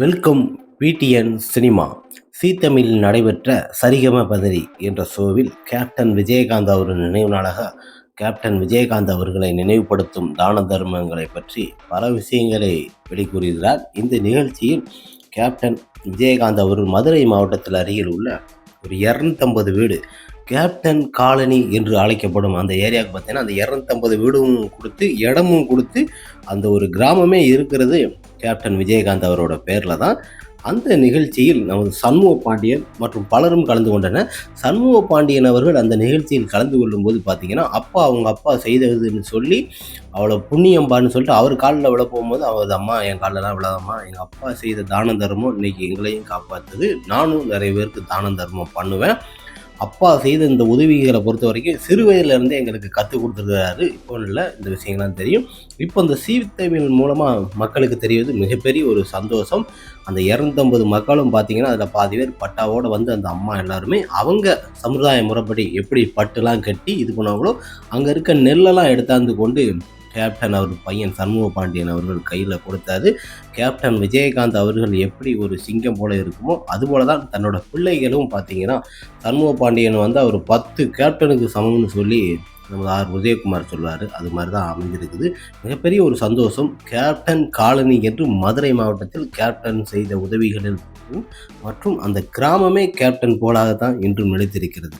Welcome PTN cinema. சீ தமிழில் நடைபெற்ற சரிகம பதரி என்ற ஷோவில் கேப்டன் விஜயகாந்த் அவரின் நினைவு நாளாக கேப்டன் விஜயகாந்த் அவர்களை நினைவுபடுத்தும் தான தர்மங்களை பற்றி பல விஷயங்களை வெளிக்கூறுகிறார் இந்த நிகழ்ச்சியில் கேப்டன் விஜயகாந்த் அவர்கள் மதுரை மாவட்டத்தில் அருகில் உள்ள ஒரு இரநூத்தம்பது வீடு கேப்டன் காலனி என்று அழைக்கப்படும் அந்த ஏரியாவுக்கு பார்த்தீங்கன்னா அந்த இரநூத்தம்பது வீடும் கொடுத்து இடமும் கொடுத்து அந்த ஒரு கிராமமே இருக்கிறது. கேப்டன் விஜயகாந்த் அவரோட பேரில் தான் அந்த நிகழ்ச்சியில் நமது சண்முக பாண்டியன் மற்றும் பலரும் கலந்து கொண்டனர். சண்முக பாண்டியன் அவர்கள் அந்த நிகழ்ச்சியில் கலந்து கொள்ளும்போது பார்த்தீங்கன்னா அப்பா அவங்க அப்பா செய்ததுன்னு சொல்லி அவ்வளோ புண்ணியம்பான்னு சொல்லிட்டு அவர் காலில் விழ போகும்போது அவரது அம்மா என் காலெல்லாம் விழாதம்மா எங்கள் அப்பா செய்த தான தர்மம் இன்றைக்கி எங்களையும் காப்பாற்றுது நானும் நிறைய பேருக்கு தான தர்மம் பண்ணுவேன். அப்பா செய்த இந்த உதவிகளை பொறுத்த வரைக்கும் சிறு வயதிலிருந்தே எங்களுக்கு கற்றுக் கொடுத்துருக்காரு இப்போ இல்லை இந்த விஷயங்கள்லாம் தெரியும். இப்போ இந்த சீவித்தமிழ் மூலமாக மக்களுக்கு தெரிவது மிகப்பெரிய ஒரு சந்தோஷம். அந்த இரநூத்தம்பது மக்களும் பார்த்தீங்கன்னா அதில் பாதி பேர் பட்டாவோடு வந்து அந்த அம்மா எல்லாருமே அவங்க சமுதாய முறைப்படி எப்படி பட்டுலாம் கட்டி இது பண்ணாங்களோ அங்கே இருக்க நெல்லெல்லாம் எடுத்தாந்து கொண்டு கேப்டன் அவர் பையன் சண்முக பாண்டியன் அவர்கள் கையில் கொடுத்தாரு கேப்டன் விஜயகாந்த் அவர்கள் எப்படி ஒரு சிங்கம் போல இருக்குமோ அதுபோல தான் தன்னோட பிள்ளைகளும் பார்த்தீங்கன்னா சண்முக பாண்டியன் வந்து அவர் பத்து கேப்டனுக்கு சமம்னு சொல்லி நமது ஆர். உதயகுமார் சொல்வார் அது மாதிரி தான் அமைஞ்சிருக்குது. மிகப்பெரிய ஒரு சந்தோஷம். கேப்டன் காலனி என்று மதுரை மாவட்டத்தில் கேப்டன் செய்த உதவிகளில் மற்றும் அந்த கிராமமே கேப்டன் போலாக தான் இன்றும் நிலைத்திருக்கிறது.